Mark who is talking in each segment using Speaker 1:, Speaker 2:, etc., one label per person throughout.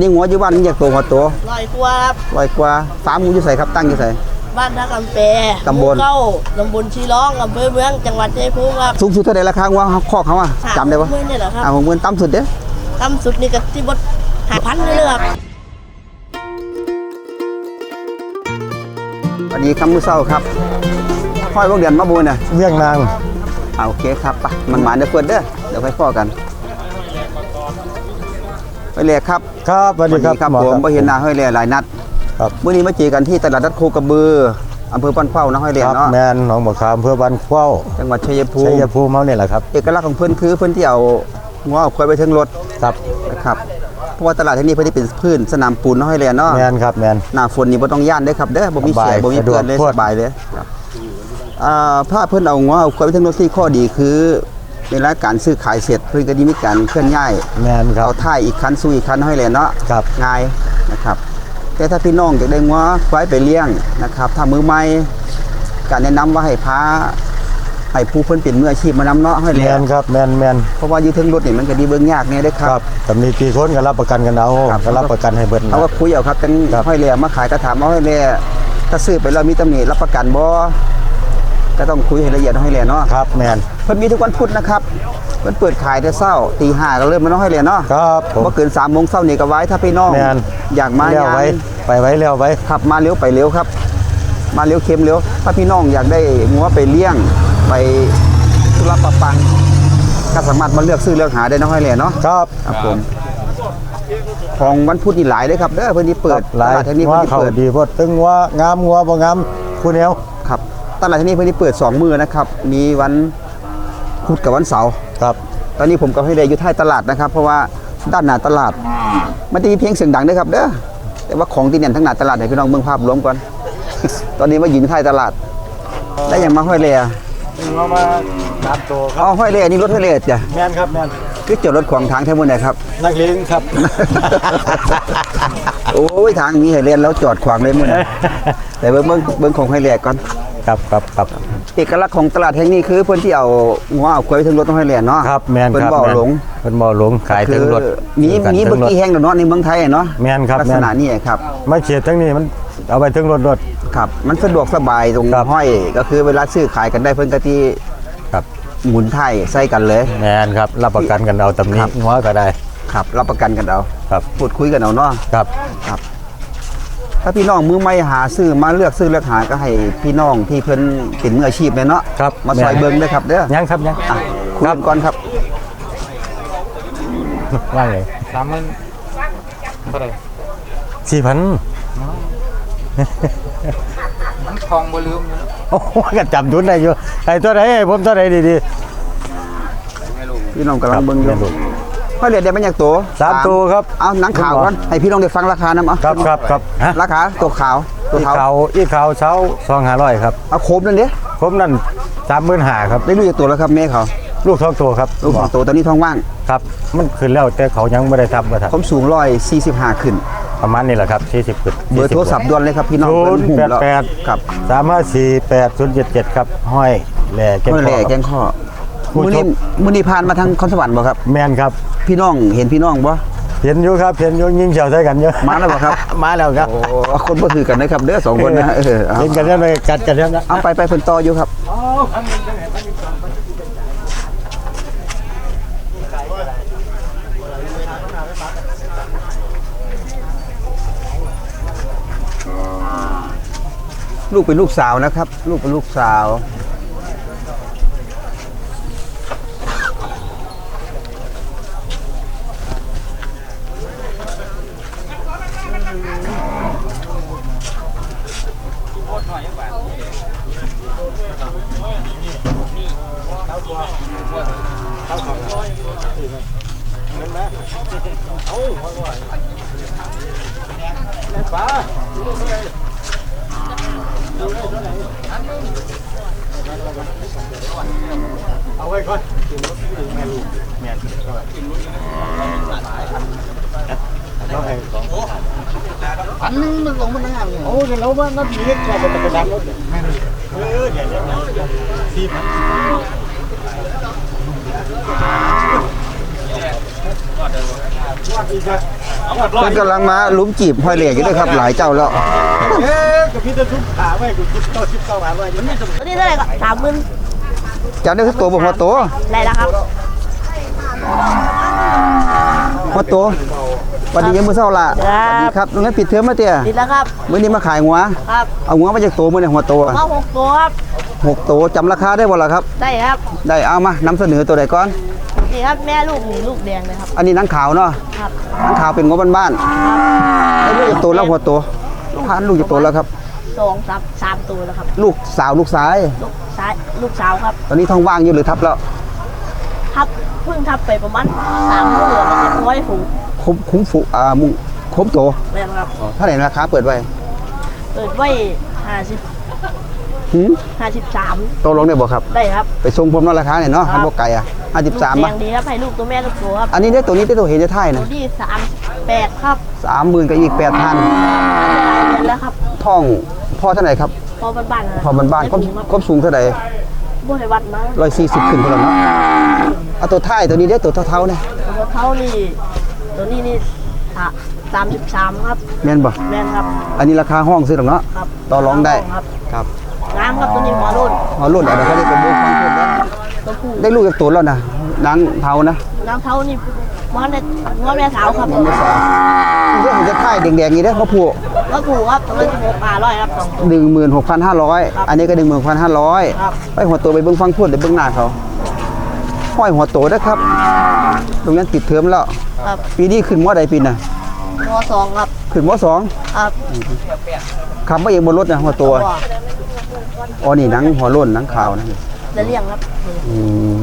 Speaker 1: นี่หัวอยู่บ้านนี่อยากโตหัวโต
Speaker 2: ลอยกว่าครับ
Speaker 1: ลอยกว่าฟาร์มงูอยู่ใส่ครับตั้งอยู่ใส่
Speaker 2: บ้านท่ากำแป
Speaker 1: ตำบล
Speaker 2: หมู่เก้าตำบลชีร้องอำเภอเมืองจังหวัดชัยภูมิครับ
Speaker 1: สูงสุดเท่าไหร่ราคางัวคอกเขาอะจำได้ปะ
Speaker 2: เมื่อนี่เหรอครับ
Speaker 1: อ่าผมเงินต่ำสุดเด้อ
Speaker 2: ต่ำสุดนี่ก็ที่บดหาพันนี่เลยครับ
Speaker 1: สวัสดีครับมื้อเช้าครับห้อยพวกเดือนมาบูน่ะ
Speaker 3: เวียงนาง
Speaker 1: อ่าโอเคครับไปมันหมานเด้อเพื่อนเด้อเดี๋ยวค่อยพ้อกัน ไปเลยครับ
Speaker 3: ครับสวัสดีครับ
Speaker 1: ครับ
Speaker 3: หอ
Speaker 1: ผมไปเห็นหน้าห้อยเล่หลายนัด
Speaker 3: ครับ
Speaker 1: มื้อนี้มาเจอกันที่ตลาดนัดโคกระบืออำเภอปันเข้านะห้อยเล่
Speaker 3: ครับ
Speaker 1: เนาะ
Speaker 3: แมนหนองบัวขามอำเพื่อบ้านเข้า
Speaker 1: จังหวัดชัยภู
Speaker 3: ชั
Speaker 1: มิ
Speaker 3: ยภูมิเฮาเนี่ยแหละครับ
Speaker 1: เอกลักษณ์ของเพื่อนคือเพื่อนที่เอางัวเอาควายไปถึงรถ
Speaker 3: ครับ
Speaker 1: นะครับเพราะว่าตลาดที่นี่เพื่อนที่เป็นพื้นสนามปูนเนาะห้อยเล่เนาะ
Speaker 3: แมนครับแมน
Speaker 1: หน้าฝนนี่บ่ต้องย่านเด้อครับเด้อบ่มี
Speaker 3: สบาย
Speaker 1: เสียบ่มีเพื่อนเลย
Speaker 3: สะดวก
Speaker 1: สบายเลยครับอ่าถ้าเพิ่นเอางัวเอาควายไปถึงรถที่ข้อดีคือ เวลาการซื้อขายเสร็จเพิ่นก็สิมีการเคลื่อนย้าย
Speaker 3: แมนครับ
Speaker 1: เอาท้ายอีกคันสู้อีกคันให้เลยเนาะ
Speaker 3: ครับ
Speaker 1: ง่ายนะครับ แต่ถ้าพี่น้องอยากได้งัวควายไปเลี้ยงนะครับถ้ามือใหม่การแนะนำว่าให้พาให้ผู้เพิ่นเป็นมืออาชีพมานำเนาะให้
Speaker 3: แม
Speaker 1: เลย
Speaker 3: นครับแมนแมน
Speaker 1: เพราะว่าอยู่ถึงรถนี่มันก็ดีเบิ่งยากแน่เด้อค
Speaker 3: ค
Speaker 1: รั
Speaker 3: รับบแต่มีกี่คนก็รับประกันกันเอา
Speaker 1: ครับ
Speaker 3: ก็รับประกันให้เบิด
Speaker 1: เขาก็คุยเอาครับจัง
Speaker 3: ครับ
Speaker 1: ห้อยเรือมาขายก็ถามว่าห้อยเรือถ้าซื้อไปแล้วมีตำหนิรับประกันบ่ ก็ต้องคุยให้ละเอียดห้อยเรือเนาะ
Speaker 3: ครับแมน
Speaker 1: เพิ่นมีทุกวันพุธนะครับเพิ่นเปิดขายแต่เช้าตีห้าก็เริ่มมาเนาะห้อยเรือเนาะ
Speaker 3: ครับผม
Speaker 1: บ่เกิน3โมงเช้านี่ก็ไว้ถ้าพี่น้อง
Speaker 3: แม่น
Speaker 1: อยากมา
Speaker 3: เลี้ยว
Speaker 1: งาน
Speaker 3: ไว้ไปไว้เลี้ยวไว้
Speaker 1: ขับมาเร็วไปเร็วครับ มาเร็วเค็มเร็ว ถ้าพี่น้องอยากได้งัวไปเลี้ยงไปธุระปะปังก็สามารถมาเลือกซื้อเลือกหาได้เนาะห้อยเรือเนาะ
Speaker 3: ครับ
Speaker 1: ครับผมของวันพุธนี่หลายเลยครับเด้อเพิ่นที่เปิด
Speaker 3: หลาย
Speaker 1: ตลาดแห่งนี้
Speaker 3: ว่า
Speaker 1: เพิ่นที่
Speaker 3: เขา
Speaker 1: เปิด
Speaker 3: ดีพดตึงว่างามงัวบ่งามผู้เหนียว
Speaker 1: ครับ ตลาดที่นี่เพิ่นที่เปิด 2 มื้อนะครับ มีวันพุธกับวันเสาร์
Speaker 3: ครับ
Speaker 1: ตอนนี้ผมกับให้เดอยู่ท้ายตลาดนะครับ เพราะว่าด้านหน้าตลาด มันจะมีเพียงเสียงดังด้วยครับเด้อแต่ว่าของที่เนี่ยทั้งหน้าตลาดให้พี่น้องเบิ่งภาพรวมก่อน ตอนนี้มาอยู่ท้ายตลาด ได้อย่างมาห้อยเรือ
Speaker 3: งัวมาตามโตครั
Speaker 1: อ๋
Speaker 3: บ
Speaker 1: อห้อยเรือนี่รถห้อยเรือจ้ะ
Speaker 3: แมนครับแมน
Speaker 1: คือจอดรถขวางทางแท้หมดเลยครับ
Speaker 3: นักเลงครับ
Speaker 1: โอ้ยทางนี้ให้เรียนแล้วจอดขวางเลยมื้อนี้แต่เบิ่งเบิ่งเบิ่งของห้อยเรือก่อน
Speaker 3: ครับครับครับ
Speaker 1: เอกลักษณ์ของตลาดแห่งนี้คือเพื่อนที่เอางัวเอาควายไปถึงรถต้องให้เรียนเนาะ
Speaker 3: ครับแมน
Speaker 1: เพิ่น
Speaker 3: ครับ
Speaker 1: บ่เอา
Speaker 3: แม่น
Speaker 1: หลง
Speaker 3: เพิ่นบ่เอาหลงขายถึงรถ
Speaker 1: คือมี
Speaker 3: กัน
Speaker 1: มี
Speaker 3: ถึ
Speaker 1: เมื่อง
Speaker 3: รถ
Speaker 1: กี้แห้งเดี๋ยวเนาะในเมืองไทยอะเนาะ
Speaker 3: แม่นครับ
Speaker 1: ลักษณะ
Speaker 3: แม่น
Speaker 1: นี้ครับ
Speaker 3: มาเขียดทั้งนี้มันเอาไปถึงรถรถ
Speaker 1: ครับมันสะดวกสบายตรง
Speaker 3: ครับ
Speaker 1: ห้อยก็คือเวลาซื้อขายกันได้เพิ่นก็ที่
Speaker 3: ครับ
Speaker 1: หมุนไทยใส่กันเลย
Speaker 3: แมนครับ รับประกันกันเอาตำหนี้
Speaker 1: ครับ
Speaker 3: หัวก็ได้
Speaker 1: ครับ รับประกันกันเอา
Speaker 3: ครับ
Speaker 1: พูดคุยกันเอาเนาะ
Speaker 3: ครับ
Speaker 1: ถ้าพี่น้องมือใหม่หาซื้อมาเลือกซื้อเลือกหาก็ให้พี่น้องที่เพิ่นเป็นมืออาชีพเลยเนาะ
Speaker 3: ครับ
Speaker 1: มาซอย
Speaker 3: แม่น
Speaker 1: เบิ่งเด้อครับเด้อ
Speaker 3: ยังครับยัง
Speaker 1: อะคุยกันก่อนครับ
Speaker 3: ว่างเลย
Speaker 4: สามหมื่นเท่าไหร่
Speaker 3: สี่พัน
Speaker 4: มันทองบ่ลืมนะ
Speaker 3: โอ้โหก็จำทุนได้อยู่ไอ้ตัวไหนให้ผมตัวไหนดี
Speaker 1: พี่น้องกำลัง
Speaker 3: ครับ
Speaker 1: เบิ่งอยู่
Speaker 3: แม่นลูก
Speaker 1: ห้อยเรียนได้มันอยากตัว
Speaker 3: สามตัวครับเอา
Speaker 1: หนังขาวก่อนให้พี่น้องได้ฟังราคานำเอา
Speaker 3: ๆครับครับครับฮะ
Speaker 1: ราคาตัวขาวตัว
Speaker 3: อี
Speaker 1: ขาว
Speaker 3: ขาวอีขาวเช้าสองห้าร้อยครับ
Speaker 1: เอาโคมนั่นเด้
Speaker 3: ผมนั่นสามหมื่นห้าครับ
Speaker 1: ได้ลูกจากตัวแล้วครับแม่เขา
Speaker 3: ลูกสองตัวครับ
Speaker 1: ลูกสองตัวตอนนี้ท้องว่าง
Speaker 3: ครับมันขึ้นแล้วแต่เขายังไม่ได้ทำมาท
Speaker 1: ผมสูงร้อยสี่สิบห้าขึ้นำ
Speaker 3: ประมาณนี้แหละครับสี่สิบขึ้น
Speaker 1: เบอร์โทรศัพท์ด่วนเลยครับพี่น้อง
Speaker 3: ศูนย์
Speaker 1: เพิ่
Speaker 3: แป
Speaker 1: น
Speaker 3: ด
Speaker 1: แล้ว
Speaker 3: แปด
Speaker 1: ครับ
Speaker 3: สามห้าสี่แปดศูนย์เจ็ดเจ็ดครับห้อยแหล่แก้
Speaker 1: เมื่อ
Speaker 3: ค
Speaker 1: แร
Speaker 3: อก
Speaker 1: แกงข้อ
Speaker 3: ผู้
Speaker 1: มื้อนี้
Speaker 3: ชม
Speaker 1: มื้อนี้ผ่านมาทางคอนสวรรค์บ่ครับ
Speaker 3: แมนครับ
Speaker 1: พี่น้องเห็นพี่น้องบ่
Speaker 3: เห็นอยู่ครับเห็นอยู่ยิงเฉียวใส่กันเยอะ
Speaker 1: มาแล้วบ่ครับ
Speaker 3: มาแล้วครับ
Speaker 1: โอ้คนบ่ถือกันนะครับเด้อสองคนนะเออเอา
Speaker 3: เห็นกันแล้วเลยกัดกันแล้วนะ
Speaker 1: เอาไปไปเพิ่นต่ออยู่ครับลูกเป็นลูกสาวนะครับ ลูกเป็นลูกสาว
Speaker 3: เอาเอาไว้ก่อนอันนึงมันลงมันงานโอ้เดี๋ยวเราว่านัดเล็กกว่าเป็นกระดังรถเออเดี๋ยวเดี๋ยวสี่พันว่าอีกครับ
Speaker 1: เพิ่นกำลังมาหลุมจีบห้อยเหล็กอยู่ด้วยครับ หลายเจ้าแล้ว
Speaker 3: เอ๊ะกับพี่จะทุบขาไว้กูคิดต่อคิดต่อมาไว้มันไม่จำ
Speaker 2: ตัวนี้เท่าไหร่ก็สามหมื่น
Speaker 1: จับได้ทุกตัวบ่หัวโต
Speaker 2: ได้แล้วครับ
Speaker 1: หัวโตวันนี้ยังมื้อเช้าละสวัสดีครับโรงเรียนปิดเทอมมาเตี้ย
Speaker 2: ดีแล้วครับ
Speaker 1: มื้อนี้มาขายหัว
Speaker 2: ครับ
Speaker 1: เอาหัวมาจากโตมื้อนี้หัวโตอะ
Speaker 2: มาหกตัวครับ
Speaker 1: หกโตจำราคาได้บ่ล่ะครับ
Speaker 2: ได้ครับ
Speaker 1: ได้เอามานำเสนอตัวใดก่อน
Speaker 2: นี่ครับแม่ลูกนี่ลูกแดงเลยครับ
Speaker 1: อันนี้หนังขาวเนาะ
Speaker 2: ครับ
Speaker 1: หนังขาวเป็นงบบ้านๆได้ลูกจากโตแล้วหัวโตทานลูกจากโตแล้วครับ
Speaker 2: สองสามสามตัวแล้วครับ
Speaker 1: ลูกสาวลูกชาย
Speaker 2: ลูกซ้ายลูกสาวครับ
Speaker 1: ตอนนี้ท้องว่างอยู่หรือทับแล้ว
Speaker 2: ทับเพิ่งทับไปประมาณสามมื้อแล้วจะร้อยฝูง
Speaker 1: คุ้มคุ้มฟุอ่ามุงคุ้มโต
Speaker 2: แม่นครับ
Speaker 1: เท่าไหร่ราคาเปิดไว้
Speaker 2: เปิดไว้ห้าสิบ
Speaker 1: หืม
Speaker 2: ห้าสิบสาม
Speaker 1: โตลงได้บ่ครับ
Speaker 2: ได้ครับ
Speaker 1: ไปส่งผมเนาะราคาเนี่ยเนาะ
Speaker 2: ครับ
Speaker 1: ทำบ่ไก่อะ
Speaker 2: ลูก
Speaker 1: 53
Speaker 2: แด
Speaker 1: ป่ะ
Speaker 2: งดีครับให้ลูกตัวแม่ลูกตัวครับ
Speaker 1: อันนี้ได้ตัวนี้ได้ตัวเห็นจะท่าย
Speaker 2: ตั
Speaker 1: นะ
Speaker 2: วที่สามแปดครับ
Speaker 1: 30,000กับอีก8,000
Speaker 2: เดือนแล้วครับ
Speaker 1: ท่องพ่อเท่าไหร่ครับ
Speaker 2: พอบ้านๆนะ
Speaker 1: พอบ้านๆครบครบสูงเท่าไหร่
Speaker 2: บ่ให้วัดมา
Speaker 1: 140ขึ้นพุ่นแล้วเนาะเอาตัวท้ายตัวนี้ได้ตัวเท่าๆเนี่ย
Speaker 2: ตัวเท่านี่ตัวนี้นี่สามสิบสามครับ
Speaker 1: แม่นบ่
Speaker 2: แม่นครับ
Speaker 1: อันนี้ราคาห้องซื้อหรอกเนาะ
Speaker 2: ครับ
Speaker 1: ต่อรองได้
Speaker 2: ครับ
Speaker 1: ครับ
Speaker 2: งามครับตัวนี้หัวรุ่น
Speaker 1: เอารุ่นเอาเดี๋ยวเขาได้เป็นเบิ่งฟังเพิ่นนะ
Speaker 2: ตัวผู้
Speaker 1: ได้ลูกจากตัวแล้วนะนางเทานะ
Speaker 2: น้ำเท่านี่มันได้หัวแม่สาวครับ
Speaker 1: เรื่องของจะท่ายแดงๆนี่เด้อเขาผูก
Speaker 2: ก็ผูครับตัวละสิบหกห้าร้อยครับสองตัว
Speaker 1: หนึ่งหมื่นหกพันห้าร้อย
Speaker 2: ครับ
Speaker 1: อันนี้ก็หนึ่งหมื่นพันห้าร้อย
Speaker 2: ครับ
Speaker 1: ไปหัวโตไปเบิ้งฟังพูดเดี๋ยวเบิ้งหน้าเขาห้อยหัวโตนะครับโรงเรียนติดเทอมแล้ว
Speaker 2: ครับ
Speaker 1: ปีนี้ขึ้นมอใดปีน่ะ
Speaker 2: หัวสองครับ
Speaker 1: ขึ้นมอสอง
Speaker 2: ครับ
Speaker 1: ขับมาเองบนรถนะหัวโต
Speaker 2: ตัว
Speaker 1: อ๋อนี่หนังหัวโล้นหนังขาวนะ
Speaker 2: จะเลี้ยงครับ
Speaker 1: อืม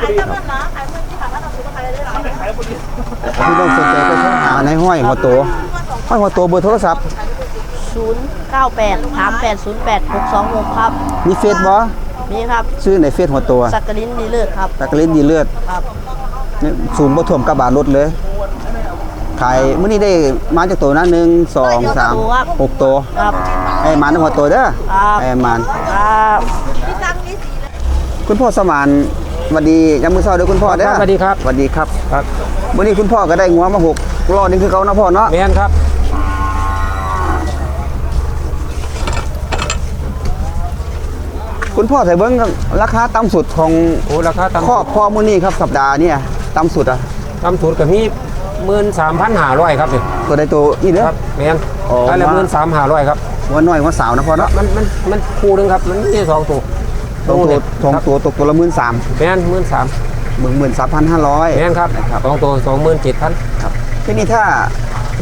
Speaker 1: พี่ต้องสนใจก็โทรหาในห้อยหัวโตห้อยหัวโตเบอร์โทรศัพท์
Speaker 2: ศูนย์เก้าแปดสามแปดศูนย์แปดหกสองหกครับ
Speaker 1: มีเฟซบ่
Speaker 2: นี่ครับ
Speaker 1: ชื่อในเฟซหัวโต
Speaker 2: สักกลินดีเลิศครับ
Speaker 1: ตะกลินดีเลือด
Speaker 2: ครับ
Speaker 1: นี่สูงบ่ท่วมกระบะรถเลย ขายมื้อนี้ได้มาจากตัวนะหนึ่งสองสามหกตัว
Speaker 2: ครับ
Speaker 1: ไอ้หมานหัวตัวเด้อ
Speaker 2: ครับ
Speaker 1: ไอ้หมาน
Speaker 2: ครับ
Speaker 1: คุณพ่อสมานสวัสดียามมื้อเช้าเด้อคุณพ่อเด้อ
Speaker 4: สวัสดีครับ
Speaker 1: สวัสดีครับ
Speaker 4: ครับ
Speaker 1: มื้อนี้คุณพ่อก็ได้งัวมาหกรอนึงคือเขานะพ่อเนาะ
Speaker 4: แมนครับ
Speaker 1: คุณพ่อใส่เบิ่งราคาต่ำสุดของ
Speaker 4: โอ้ราคา
Speaker 1: ครอ
Speaker 4: ต่ำ
Speaker 1: บพ่อมื้อนี้ครับสัปดาห์เนี่ยต่ำสุดอะ
Speaker 4: ต่ำสุดก็มีหมื่นสามพันห้าร้อยครับนี่
Speaker 1: ตัวใดตัวนี่เด้อ
Speaker 4: ครับแมน
Speaker 1: อ๋อ
Speaker 4: ได้ละหมื่นสามห้าร้อยครับ
Speaker 1: หัวน้อยหัวสาวนะพ่อเนาะ
Speaker 4: มันมันมันคู่หนึงครับ มันมีสองตัว
Speaker 1: สองตัว
Speaker 4: เนี่ย
Speaker 1: สองตัวตกตัวละ13,000
Speaker 4: แมนหมื่นสาม
Speaker 1: 13,500
Speaker 4: แมนครับสองตัวสองหมื่นเจ็ดพัน
Speaker 1: ครับทีนี้ถ้า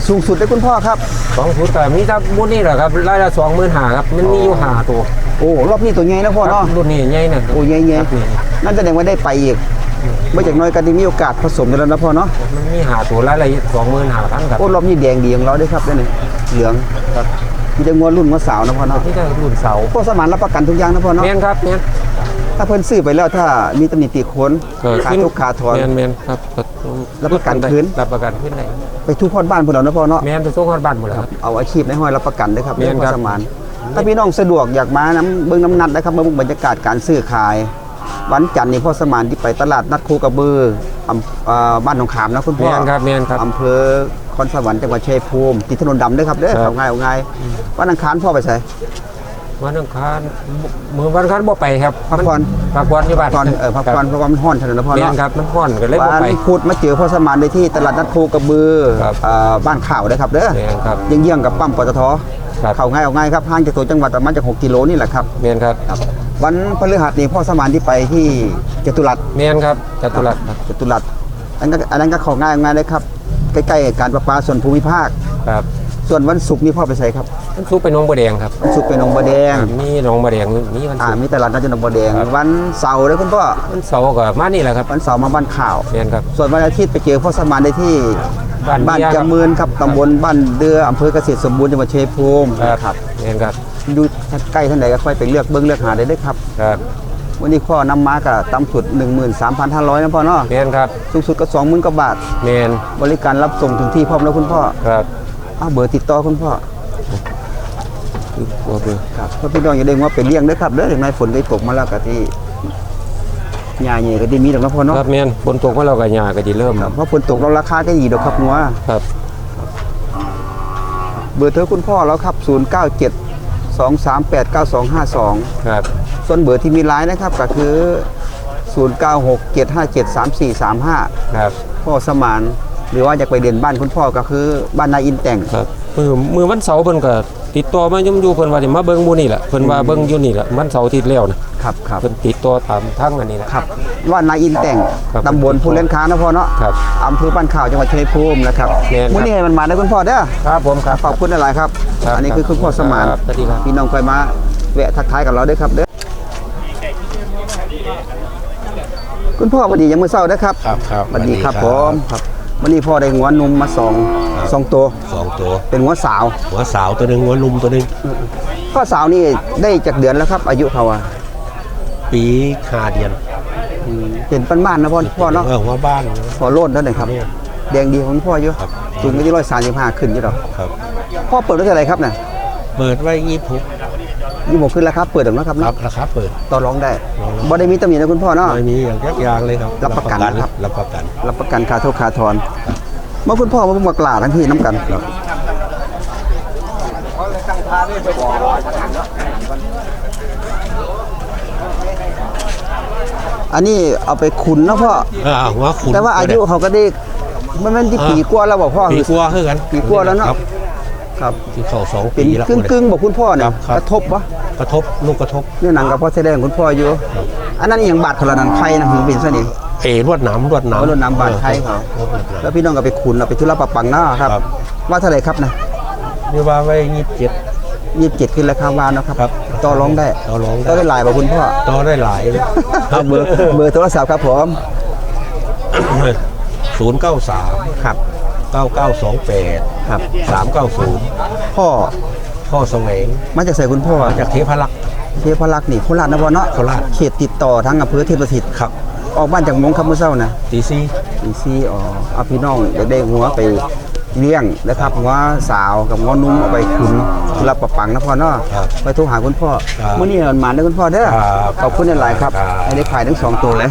Speaker 1: สูงสุดได้คุณพ่อครับ
Speaker 4: สองชุดแต่มีถ้าบุญนี่แหละครับรายละสองหมื่นห้าครับมันมีอยู่ห้าตัว
Speaker 1: โอ้รอบนี้ตัวใหญ่นะพ่อ
Speaker 4: ครั
Speaker 1: เนาะ
Speaker 4: บรุ่นนี้ใหญ่นะ
Speaker 1: โอ้ใหญ่ใหญ่
Speaker 4: ครับนี่
Speaker 1: นั่นแสดงว่าได้ไปอีกไม่จากน้อยก็ได้มีโอกาสผสมกันแล้วนะพ่อเนาะ
Speaker 4: มันมีห้าตัวรายละสองหมื่นห้าพันครับ
Speaker 1: โอ้รอบนี้แดงดีของเราด้วยครับเนี่ยนี่เหลืองครับ มีแต่งวดรุ่นงวดสาวนะพ่อเนาะ
Speaker 4: นี่ก็รุ่นเสา
Speaker 1: พ่อสมานรับประกันทุกอย่างนะพ่อเนาะ
Speaker 4: แมนครับแมน
Speaker 1: ถ้าเพิ่นซื้อไปแล้วถ้ามีตำหนิติโคนขาดทุกขาถอน
Speaker 4: แมนแมนครับก็
Speaker 1: รับประกันพื้น
Speaker 4: รับประกันพื้นไหน
Speaker 1: ไปทุกพอดบ้านพวกเรานะพ่อเนาะ
Speaker 4: แมนไปส่งฮอดบ้านหมดแล้วครับ
Speaker 1: เอาอาชีพในห้อยรับประกันด้วยครับ
Speaker 4: แม่น
Speaker 1: พ่
Speaker 4: ครั
Speaker 1: อบสมานถ้าพี่น้องสะดวกอยากมาน้ำเบิ่งน้ำนัดนะครับมาเบิ่งบรรยากาศการซื้อขาย วันจันทร์นี่พ่อสมานที่ไปตลาดนัดคูกระบืออำเอ่อบ้านหนองขามนะคุณ
Speaker 4: แม
Speaker 1: พ่อ
Speaker 4: นครับแมนครับ
Speaker 1: อำเภอ คอนสวรรค์จังหวัดชัยภูมิติดถนนดำเด้วยครับเด้อ
Speaker 4: ครับ
Speaker 1: เอาง่ายเอาง่ายวันอังคารพ่อไปใส่
Speaker 4: วันอังคารมือวันอังคารบ่ไปครับ
Speaker 1: พักผ่อน
Speaker 4: พักผ่อนอยู่บ้าน
Speaker 1: ตอนเออพักผ่อนเพราะว่ามันห้อนถนนนะพ่อ
Speaker 4: แม่
Speaker 1: เนาะ
Speaker 4: นครับมันร้อนก็เลยบ่
Speaker 1: วัน
Speaker 4: ไป
Speaker 1: พุธมาเจอพ่อสมานได้ที่ตลาดนัดคูกระบือ
Speaker 4: ครับ
Speaker 1: เอ่อบ้านข่าวเด้อครับเด้อ
Speaker 4: แม่นครับ
Speaker 1: เยี่ยงๆกับปั๊มปตท
Speaker 4: ครับ
Speaker 1: เข้าง่ายเอาง่ายครับห่างจากตัวจังหวัดประมาณจาก6กิโลนี่แหละครับ
Speaker 4: แม่นครับ
Speaker 1: ครับ วันพฤหัสนี่พ่อสมานที่ไปที่จตุรัส
Speaker 4: แม่นครับจตุรัสครับ
Speaker 1: จตุรัสอันนั้นก็อันนั้นก็เข้าง่ายเอาง่ายเลยครับ ใกล้ๆการประปาส่วนภูมิภาค
Speaker 4: ครับ
Speaker 1: ส่วนวันศุกร์นี่พ่อไปใส่ครับ
Speaker 4: มันซุปไปหนองบัวแดงครับ
Speaker 1: วันศุกร์ไปหนองบัวแดง
Speaker 4: มีหนองบัวแดงมีวัน
Speaker 1: อ่า
Speaker 4: ศุกร์
Speaker 1: มีตลาดนัดจนบัวแดง
Speaker 4: ครับ
Speaker 1: วันเสาร์เลยคุณพ่อ
Speaker 4: วันเสาร์ก็มานี่แหละครับ
Speaker 1: วันเสาร์มาบ้านข่าว
Speaker 4: แม่นครับ
Speaker 1: ส่วนวันอาทิตย์ไปเจอพ่อสมานได้ที่
Speaker 4: บ้าน
Speaker 1: บ้าน
Speaker 4: เบี้ยครับ
Speaker 1: จำเมือนครับตำบลบ้านเดืออำเภอเกษตรสมบูรณ์จังหวัดชัยภูมิ
Speaker 4: ครับแม่นครับ
Speaker 1: ดูใกล้ท่านใดก็ค่อยไปเลือกเบิ้งเลือกหาได้เลยครับ
Speaker 4: ครับ
Speaker 1: วันนี้พ่อนำมากับต่ำสุด 13,500นะพ่อเนาะ
Speaker 4: แม่นครับ
Speaker 1: สูงสุดก็20,000กว่าบาท
Speaker 4: แม่น
Speaker 1: บริการรับส่งถึงที่พร้อมแล้วคุณพ่อ
Speaker 4: ครับ
Speaker 1: เอาเบอร์ติดต่อคุณพ่อ
Speaker 4: โอเค
Speaker 1: ครับเพื่อพี่น้องอย่าได้ว่าเป็นเลี้ยงเด้อครับเด้อถึงนายฝนได้ตกมาแล้วก็ที่หญ้าใหญ่ก็ได้มีดอกนะพ่อเนาะ
Speaker 4: ครับแม่นฝนตกมาเราก็หญ้าก็สิเริ่ม
Speaker 1: ครับเพราะฝนตกเราราคาก็ดีดอกครับงัว
Speaker 4: ครับ
Speaker 1: เบอร์โทรคุณพ่อแล้วครับ 097 238 9252
Speaker 4: ครับ
Speaker 1: ส่วนเบอร์ที่มีไลน์นะครับก็คือ 096 757 3435
Speaker 4: ครับ
Speaker 1: พ่อสมานหรือว่าอยากไปเรียนบ้านคุณพ่อก็คือบ้านนายอินแต่ง
Speaker 4: ครับมือมือวันเสาร์เพิ่นก็ติดต่อมายุ่มอยู่เพิ่นว่าสิมาเบิ่งหมู่นี่แหละเพิ่นว่าเบิ่งอยู่นี่แหละวันเสาร์อาทิตย์แล้วนะครับ
Speaker 1: ครับ
Speaker 4: เพิ่นติดต่อตามทางอันนี้แหละ
Speaker 1: ครับว่านายอินแต่ง
Speaker 4: ครับ
Speaker 1: ตำบลภูเล่นค้านะพ่อเนาะ
Speaker 4: ครับ
Speaker 1: อำเภอบ้านข่าวจังหวัดชัยภูมินะครับ
Speaker 4: แม่นครับ
Speaker 1: มื้อนี้ให้มันมาได้คุณพ่อเด้อ
Speaker 4: ครับผมครับ
Speaker 1: ขอบคุณหลายๆครับ
Speaker 4: ครับ
Speaker 1: อันนี้คือคุณพ่อสมาน
Speaker 4: ครับสวัสดีครับ
Speaker 1: พี่น้องคอยมาแวะทักทายกับเราด้วยครับเด้อ คุณพ่อพอดียังมื้อเช้านะครับ
Speaker 3: ครับครับ
Speaker 1: สวัสดีครับผมครับวันนี้พ่อได้หัวหนุ่มมาสองสองตัว
Speaker 3: สองตัว
Speaker 1: เป็นหัวสาว
Speaker 3: หัวสาวตัวหนึ่งหัวลุมตัวหนึ่ง
Speaker 1: พ่อสาวนี่ได้จากเดือนแล้วครับ อายุเขาอะ
Speaker 3: ปีห้าเดือน
Speaker 1: อืมเป็นปั้นบ้านนะพ่อพ่อเนาะ
Speaker 3: เออหัวบ้าน
Speaker 1: พอโลดแล้วหน่อยครับ แดงดีของพ่ออยู่
Speaker 3: ครับ
Speaker 1: สูงก็ที่ร้อยสามสิบห้าขึ้นอยู่หรอก
Speaker 3: ครับ
Speaker 1: พ่อเปิดไว้เท่าไหร่ครับเนี่ย
Speaker 3: เปิดไว้ยี่สิบ
Speaker 1: ยี่หกขึ้นแล้วครับเปิดหรือนะครับ
Speaker 3: ครั
Speaker 1: เนาะ
Speaker 3: บราคาเปิด
Speaker 1: ต่อรองได้
Speaker 3: รองได้
Speaker 1: บ่ได้มีตำหนินะคุณพ่อเนาะ
Speaker 3: ไม่มีอย่างยักยางเลยครับ
Speaker 1: รับประกันนะครับ
Speaker 3: รับประกัน
Speaker 1: รับประกันคาโทษคาทอนเมื่อคุณพ่อมาบุกมากล่าทั้งที่น้ำกัน
Speaker 3: ครับ
Speaker 1: อันนี้เอาไปขุนนะพ่อ
Speaker 3: เออหัวขุน
Speaker 1: แต่ว่าอายุเขาก็ได้มันเป็นที่ปีกว่าแล้วบอกพ่อ
Speaker 3: ปีกลัวคือกัน
Speaker 1: ปีกว่าแล้วเนาะ
Speaker 3: ครับ
Speaker 1: ครับ
Speaker 3: ที่เข้าสอง
Speaker 1: เป็
Speaker 3: ปี
Speaker 1: น
Speaker 3: แล้ว
Speaker 1: กึ่งกึ่งๆบอกคุณพ่อเนี่ย
Speaker 3: ครับครับ
Speaker 1: กระทบวะ
Speaker 3: กระทบลูกกระทบ
Speaker 1: เนื้อหนังกับพ่อแสดงคุณพ่ออยู่ อันนั้นอหย่างบาดเขาละนันไข่นะหือเป็นซะนี่
Speaker 3: เอรวดหน้ำรวดหน้ำ
Speaker 1: เอารวดหนามบาดไทยเขา
Speaker 3: ออรวดหนาม
Speaker 1: แล้วพี่น้องก็ไปขุนเอาไปทุรปะปังหน้าครับ
Speaker 3: ครับ
Speaker 1: ว่าเท่าไหร่ครับนะ
Speaker 3: นี่ว่าไว้ยี่สิบเจ็ด
Speaker 1: ยี่สิบเจ็ดขึ้นราคาวานเนาะครับ
Speaker 3: ครับ
Speaker 1: ต่อรองได้
Speaker 3: ต่อรองได้
Speaker 1: ก็ได้หลายบอกคุณพ่อ
Speaker 3: ต่อได้หลาย
Speaker 1: เอาเบอร์เบอร์โทรศัพท์ครับผม
Speaker 3: ศูนย์เก้าสาม
Speaker 1: ครับ
Speaker 3: เก้าเก้าสองแปด
Speaker 1: ครับ
Speaker 3: สามเก้าศูนย์
Speaker 1: พ่อ
Speaker 3: พ่อแสวง
Speaker 1: มาจากใส่คุณพ่อ
Speaker 3: มาจากเทพรักษ์
Speaker 1: เทพรักษ์นี่โคราชนะพ่อเนาะ
Speaker 3: โคราช
Speaker 1: เขตติดต่อทั้งอำเภอเทพสถิต
Speaker 3: ครับ
Speaker 1: ออกบ้านจากมงคำมื้อเช้านะ
Speaker 3: ตีซี่
Speaker 1: อีซี่อ๋อเอาพี่น้องอยากได้หัวไปเลี้ยงนะครับหัวสาวกับหัวนุ่มเอาไปขุนรับประปังนะพ่อเนาะไปโทรหาคุณพ่อเมื่อนี้มันมาได้อคุณพ่อเด้อขอบคุณหลายๆครับให้ได้ขายทั้งสองตัวเลย